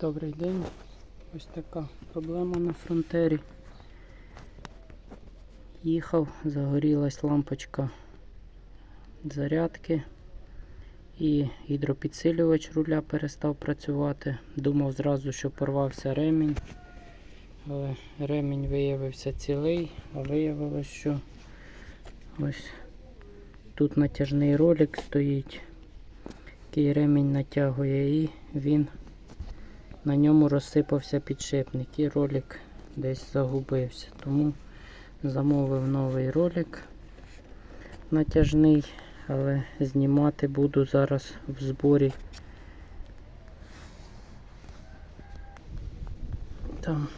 Добрий день. Ось така проблема на фронтері. Їхав, загорілась лампочка зарядки і гідропідсилювач руля перестав працювати. Думав зразу, що порвався ремінь, але ремінь виявився цілий, а виявилось, що ось тут натяжний ролик стоїть, який ремінь натягує і він на ньому розсипався підшипник і ролик десь загубився. Тому замовив новий ролик натяжний, але знімати буду зараз в зборі. Там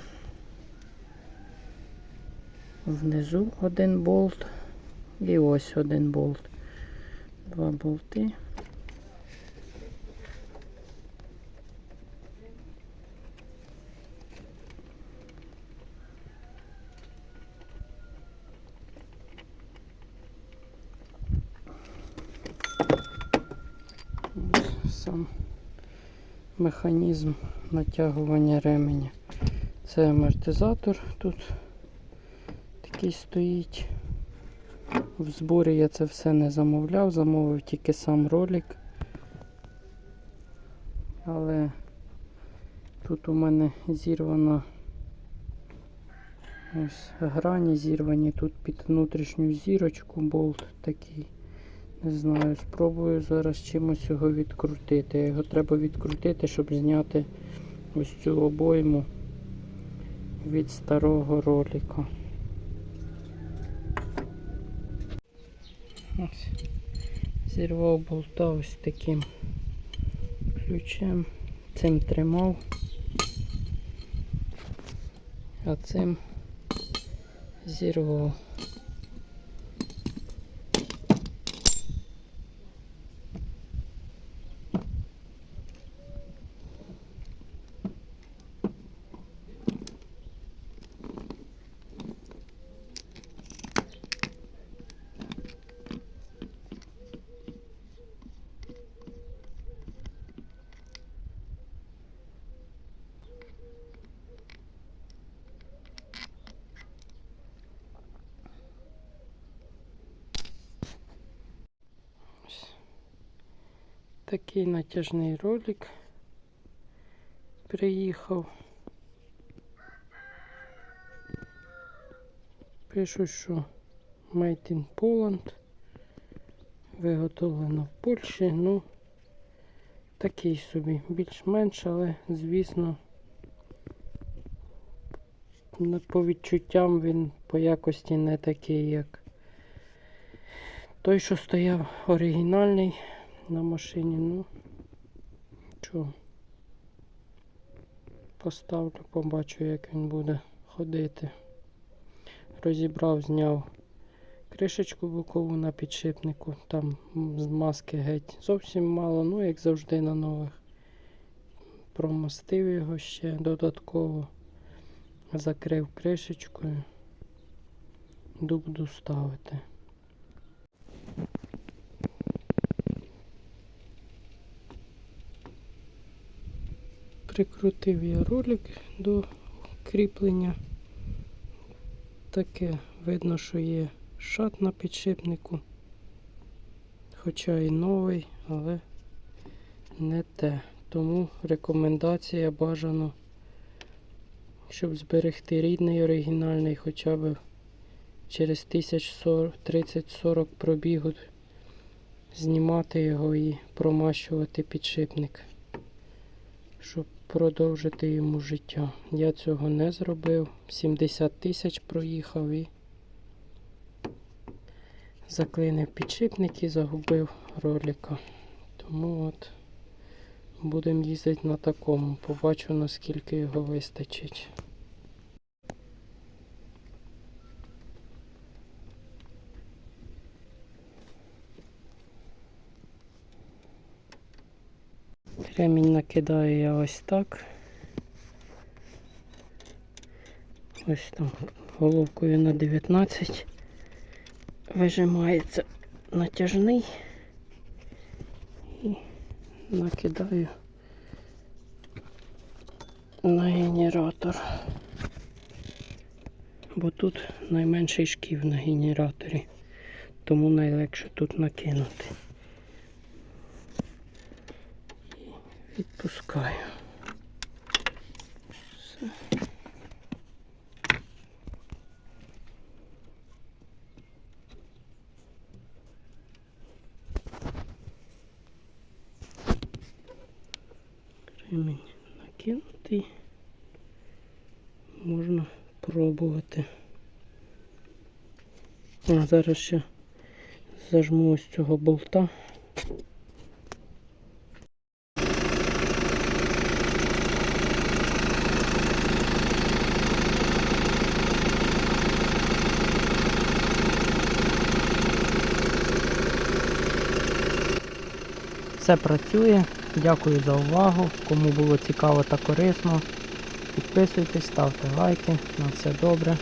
внизу один болт і ось один болт. Два болти. Ось сам механізм натягування ременя. Це амортизатор тут такий стоїть. В зборі я це все не замовляв, замовив тільки сам ролик. Але тут у мене зірвана ось грані зірвані, тут під внутрішню зірочку болт такий. Не знаю, спробую зараз чимось його відкрутити. Його треба відкрутити, щоб зняти ось цю обойму від старого ролика. Ось. Зірвав болта ось таким ключем. Цим тримав, а цим зірвав. Такий натяжний ролик приїхав. Пишуть, що Made in Poland. Виготовлено в Польщі. Ну, такий собі, більш-менш, але, звісно, по відчуттям він по якості не такий, як той, що стояв оригінальний на машині. Ну, що, поставлю, побачу, як він буде ходити. Розібрав, зняв кришечку бокову на підшипнику, там з маски геть зовсім мало, ну як завжди на нових. Промастив його ще додатково, закрив кришечкою, буду ставити. Прикрутив я ролик до кріплення. Таке видно, що є шат на підшипнику. Хоча і новий, але не те. Тому рекомендація бажано, щоб зберегти рідний оригінальний хоча б через 30-40 пробігу знімати його і промащувати підшипник, щоб продовжити йому життя. Я цього не зробив. 70 тисяч проїхав і заклинив підшипник і загубив ролика. Тому от будемо їздити на такому. Побачу наскільки його вистачить. Ремінь накидаю я ось так. Ось там головкою на 19 вижимається натяжний і накидаю на генератор. Бо тут найменший шків на генераторі. Тому найлегше тут накинути. Відпускаю. Все. Кремінь накинутий. Можна пробувати. А зараз ще зажму ось цього болта. Все працює. Дякую за увагу. Кому було цікаво та корисно. Підписуйтесь, ставте лайки. На все добре.